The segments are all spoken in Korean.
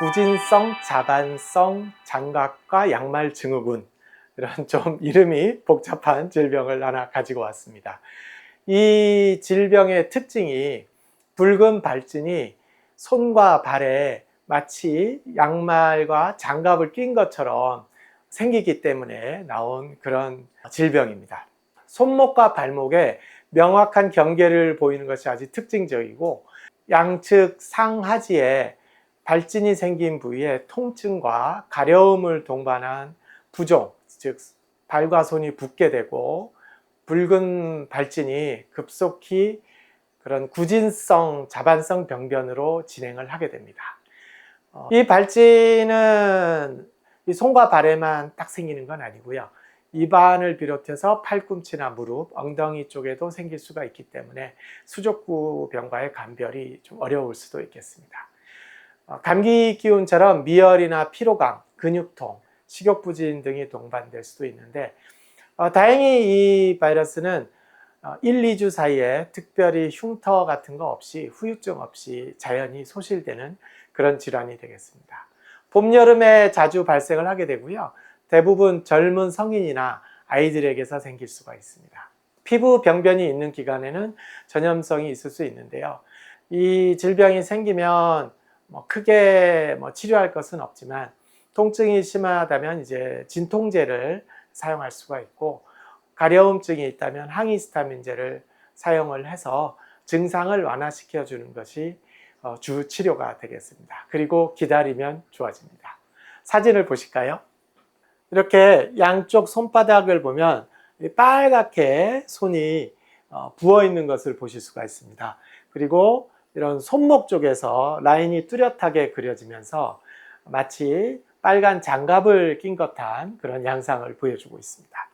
구진성 자반성 장갑과 양말 증후군 이런 좀 이름이 복잡한 질병을 하나 가지고 왔습니다. 이 질병의 특징이 붉은 발진이 손과 발에 마치 양말과 장갑을 낀 것처럼 생기기 때문에 나온 그런 질병입니다. 손목과 발목에 명확한 경계를 보이는 것이 아주 특징적이고 양측 상하지에 발진이 생긴 부위에 통증과 가려움을 동반한 부종, 즉 발과 손이 붓게 되고 붉은 발진이 급속히 그런 구진성 자반성 병변으로 진행을 하게 됩니다. 어, 이 발진은 이 손과 발에만 딱 생기는 건 아니고요. 입안을 비롯해서 팔꿈치나 무릎, 엉덩이 쪽에도 생길 수가 있기 때문에 수족구 병과의 감별이 좀 어려울 수도 있겠습니다. 어, 감기 기운처럼 미열이나 피로감, 근육통, 식욕 부진 등이 동반될 수도 있는데 어, 다행히 이 바이러스는 어, 1, 2주 사이에 특별히 흉터 같은 거 없이 후유증 없이 자연히 소실되는 그런 질환이 되겠습니다. 봄, 여름에 자주 발생을 하게 되고요. 대부분 젊은 성인이나 아이들에게서 생길 수가 있습니다. 피부 병변이 있는 기간에는 전염성이 있을 수 있는데요. 이 질병이 생기면 뭐 크게 뭐 치료할 것은 없지만 통증이 심하다면 이제 진통제를 사용할 수가 있고 가려움증이 있다면 항히스타민제를 사용을 해서 증상을 완화시켜 주는 것이 어, 주 치료가 되겠습니다. 그리고 기다리면 좋아집니다. 사진을 보실까요? 이렇게 양쪽 손바닥을 보면 빨갛게 손이 어, 부어 있는 것을 보실 수가 있습니다. 그리고 이런 손목 쪽에서 라인이 뚜렷하게 그려지면서 마치 빨간 장갑을 낀 듯한 그런 양상을 보여주고 있습니다.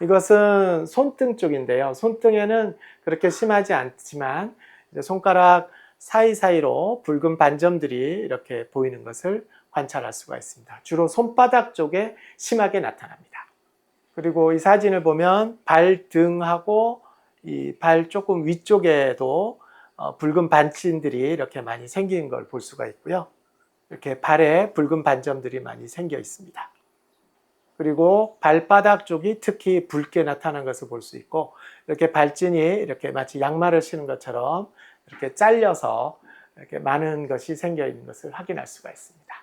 이것은 손등 쪽인데요. 손등에는 그렇게 심하지 않지만 손가락 사이사이로 붉은 반점들이 이렇게 보이는 것을 관찰할 수가 있습니다. 주로 손바닥 쪽에 심하게 나타납니다. 그리고 이 사진을 보면 발등하고 이 발 조금 위쪽에도 어, 붉은 반침들이 이렇게 많이 생기는 걸 볼 수가 있고요. 이렇게 발에 붉은 반점들이 많이 생겨 있습니다. 그리고 발바닥 쪽이 특히 붉게 나타난 것을 볼 수 있고 이렇게 발진이 이렇게 마치 양말을 신은 것처럼 이렇게 잘려서 이렇게 많은 것이 생겨 있는 것을 확인할 수가 있습니다.